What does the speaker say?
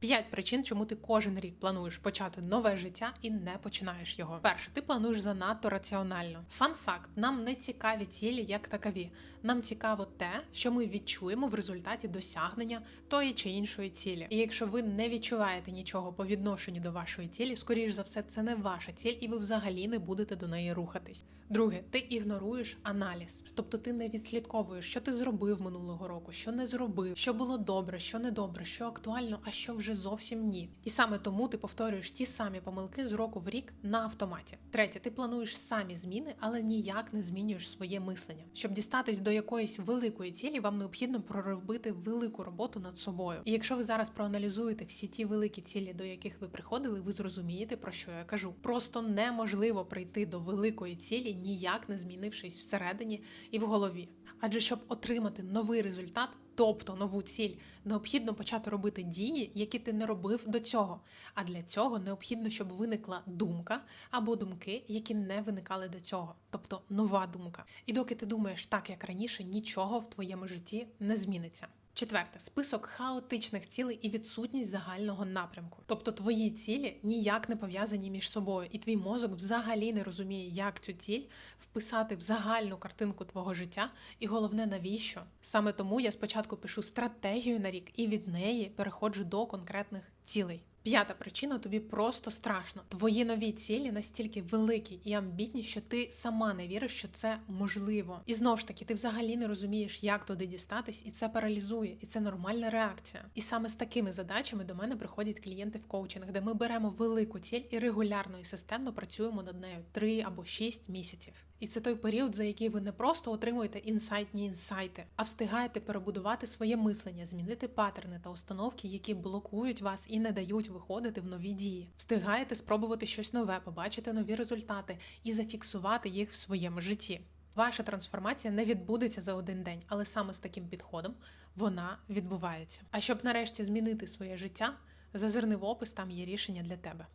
П'ять причин, чому ти кожен рік плануєш почати нове життя і не починаєш його. Перше, ти плануєш занадто раціонально. Фан факт: нам не цікаві цілі як такові. Нам цікаво те, що ми відчуємо в результаті досягнення тої чи іншої цілі. І якщо ви не відчуваєте нічого по відношенню до вашої цілі, скоріш за все, це не ваша ціль, і ви взагалі не будете до неї рухатись. Друге, ти ігноруєш аналіз, тобто ти не відслідковуєш, що ти зробив минулого року, що не зробив, що було добре, що не добре, що актуально, а що вже зовсім ні. І саме тому ти повторюєш ті самі помилки з року в рік на автоматі. Третє, ти плануєш самі зміни, але ніяк не змінюєш своє мислення. Щоб дістатись до якоїсь великої цілі, вам необхідно проробити велику роботу над собою. І якщо ви зараз проаналізуєте всі ті великі цілі, до яких ви приходили, ви зрозумієте про що я кажу. Просто неможливо прийти до великої цілі, ніяк не змінившись всередині і в голові. Адже щоб отримати новий результат, тобто нову ціль, необхідно почати робити дії, які ти не робив до цього. А для цього необхідно, щоб виникла думка або думки, які не виникали до цього, тобто нова думка. І доки ти думаєш так, як раніше, нічого в твоєму житті не зміниться. Четверте список хаотичних цілей і відсутність загального напрямку. Тобто твої цілі ніяк не пов'язані між собою, і твій мозок взагалі не розуміє, як цю ціль вписати в загальну картинку твого життя, і головне, навіщо. Саме тому я спочатку пишу стратегію на рік і від неї переходжу до конкретних цілей. П'ята причина тобі просто страшно. Твої нові цілі настільки великі і амбітні, що ти сама не віриш, що це можливо. І знову ж таки, ти взагалі не розумієш, як туди дістатись, і це паралізує, і це нормальна реакція. І саме з такими задачами до мене приходять клієнти в коучинг, де ми беремо велику ціль і регулярно і системно працюємо над нею 3 або 6 місяців. І це той період, за який ви не просто отримуєте інсайтні інсайти, а встигаєте перебудувати своє мислення, змінити паттерни та установки, які блокують вас і не дають виходити в нові дії. Встигаєте спробувати щось нове, побачити нові результати і зафіксувати їх в своєму житті. Ваша трансформація не відбудеться за один день, але саме з таким підходом вона відбувається. А щоб нарешті змінити своє життя, зазирни в опис, там є рішення для тебе.